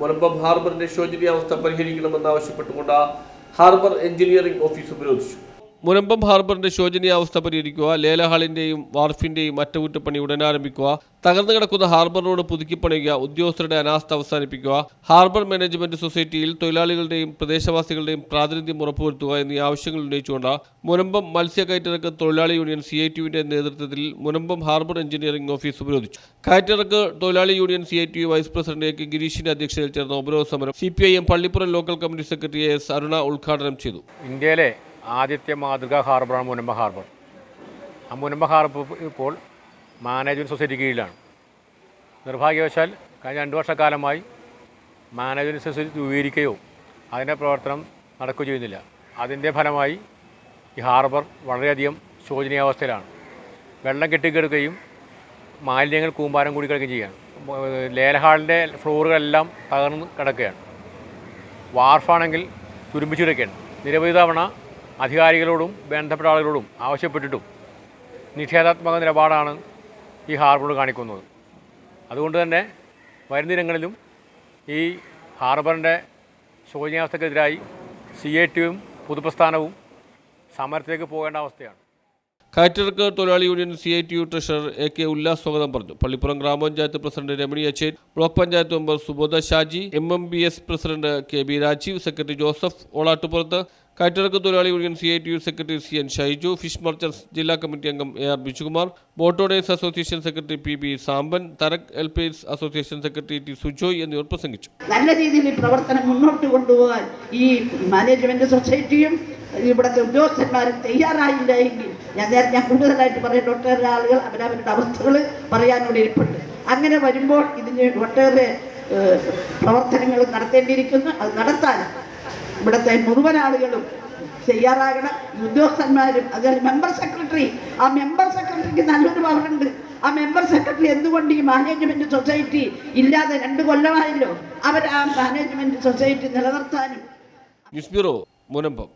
മുനമ്പം ഹാർബറിന്റെ ശോചനീയാവസ്ഥ പരിഹരിക്കണമെന്നാവശ്യപ്പെട്ടുകൊണ്ട് ഹാർബർ എഞ്ചിനീയറിംഗ് ഓഫീസ് ഉപരോധിച്ചു. മുനമ്പം ഹാർബറിന്റെ ശോചനീയാവസ്ഥ പരിഹരിക്കുക ലേലഹാളിന്റെയും വാർഫിന്റെയും അറ്റകുറ്റപ്പണി ഉടൻ ആരംഭിക്കുക തകർന്നു കിടക്കുന്ന ഹാർബർ റോഡ് പുതുക്കിപ്പണിയുക ഉദ്യോഗസ്ഥരുടെ അനാസ്ഥ അവസാനിപ്പിക്കുക ഹാർബർ മാനേജ്മെന്റ് സൊസൈറ്റിയിൽ തൊഴിലാളികളുടെയും പ്രദേശവാസികളുടെയും പ്രാതിനിധ്യം ഉറപ്പുവരുത്തുക എന്നീ ആവശ്യങ്ങൾ ഉന്നയിച്ചുകൊണ്ട് മുനമ്പം മത്സ്യകയറ്റിറക്ക് തൊഴിലാളി യൂണിയൻ സി ഐ ടിയുവിന്റെ നേതൃത്വത്തിൽ മുനമ്പം ഹാർബർ എഞ്ചിനീയറിംഗ് ഓഫീസ് ഉപരോധിച്ചു. കയറ്റിറക്ക് തൊഴിലാളി union C I T vice president K ഗിരീഷിന്റെ അധ്യക്ഷതയിൽ ചേർന്ന ഉപരോധ സമരം C P I M Pallippuram local committee secretary S Aruna ഉദ്ഘാടനം ചെയ്തു. ഇന്ത്യയിലെ ആദ്യത്തെ മാതൃകാ ഹാർബറാണ് മുനമ്പ ഹാർബർ. ആ മുനമ്പ ഹാർബർ ഇപ്പോൾ മാനേജ്മെന്റ് സൊസൈറ്റി കീഴിലാണ്. നിർഭാഗ്യവശാൽ കഴിഞ്ഞ രണ്ട് വർഷക്കാലമായി മാനേജ്മെന്റ് സൊസൈറ്റി രൂപീകരിക്കുകയോ അതിന്റെ പ്രവർത്തനം നടക്കുകയോ ചെയ്യുന്നില്ല. അതിന്റെ ഫലമായി ഈ ഹാർബർ വളരെയധികം ശോചനീയാവസ്ഥയിലാണ്. വെള്ളം കെട്ടിക്കിടക്കുകയും മാലിന്യങ്ങൾ കൂമ്പാരം കൂടി കിടക്കുകയും ചെയ്യുകയാണ്. ലേലഹാളിന്റെ ഫ്ലോറുകളെല്ലാം തകർന്ന് കിടക്കുകയാണ്. വാർഫാണെങ്കിൽ തുരുമ്പിച്ചു കിടക്കുകയാണ്. നിരവധി തവണ അധികാരികളോടും ബന്ധപ്പെട്ട ആളുകളോടും ആവശ്യപ്പെട്ടിട്ടും നിഷേധാത്മക നിലപാടാണ് ഈ ഹാർബർ കാണിക്കുന്നത്. അതുകൊണ്ട് തന്നെ വരും ദിനങ്ങളിലും ഈ ഹാർബറിന്റെ ശോചനീയാവസ്ഥക്കെതിരായി സി എ ടിയും പൊതുപ്രസ്ഥാനവും സമരത്തിലേക്ക് പോകേണ്ട അവസ്ഥയാണ്. കയറ്റിറക്ക് തൊഴിലാളി union C I T U treasurer A K Ullas സ്വാഗതം പറഞ്ഞു. Pallippuram grama panchayat president Ramani Achen block panchayat member Subodha Shaji M M B S president K B Rajeev secretary Joseph Olattupurath കയറ്റിറക്ക് തൊഴിലാളി union C I T U secretary C N Shaiju fish merchants ജില്ലാ committee അംഗം A R Bijukumar boat association secretary P B Samban Tarak helpers association secretary T Sujoy എന്നിവർ പ്രസംഗിച്ചു. നല്ല രീതിയിൽ ഈ പ്രവർത്തനം മുന്നോട്ട് കൊണ്ടുപോകാൻ ഈ മാനേജ്മെന്റ് സൊസൈറ്റിയും ഇവിടുത്തെ ഉദ്യോഗസ്ഥന്മാരും തയ്യാറായില്ല എങ്കിൽ ഞാൻ നേരത്തെ ഞാൻ കൂടുതലായിട്ട് പറയട്ടെ ഒട്ടേറെ ആളുകൾ അവരവരുടെ അവസ്ഥകൾ പറയാനോട് ഇരിപ്പുണ്ട്. അങ്ങനെ വരുമ്പോൾ ഇതിന് ഒട്ടേറെ പ്രവർത്തനങ്ങൾ നടത്തേണ്ടിയിരിക്കുന്നു. അത് നടത്താൻ ഇവിടുത്തെ മുഴുവൻ ആളുകളും തയ്യാറാകണം. ഉദ്യോഗസ്ഥന്മാരും അതുപോലെ മെമ്പർ സെക്രട്ടറി ആ മെമ്പർ സെക്രട്ടറിക്ക് നല്ലൊരു പവറുണ്ട്. ആ മെമ്പർ സെക്രട്ടറി എന്തുകൊണ്ട് ഈ മാനേജ്മെന്റ് സൊസൈറ്റി ഇല്ലാതെ രണ്ട് കൊല്ലമായല്ലോ? അവർ ആ മാനേജ്മെന്റ് സൊസൈറ്റി നിലനിർത്താനും ബ്യൂറോ മുനമ്പം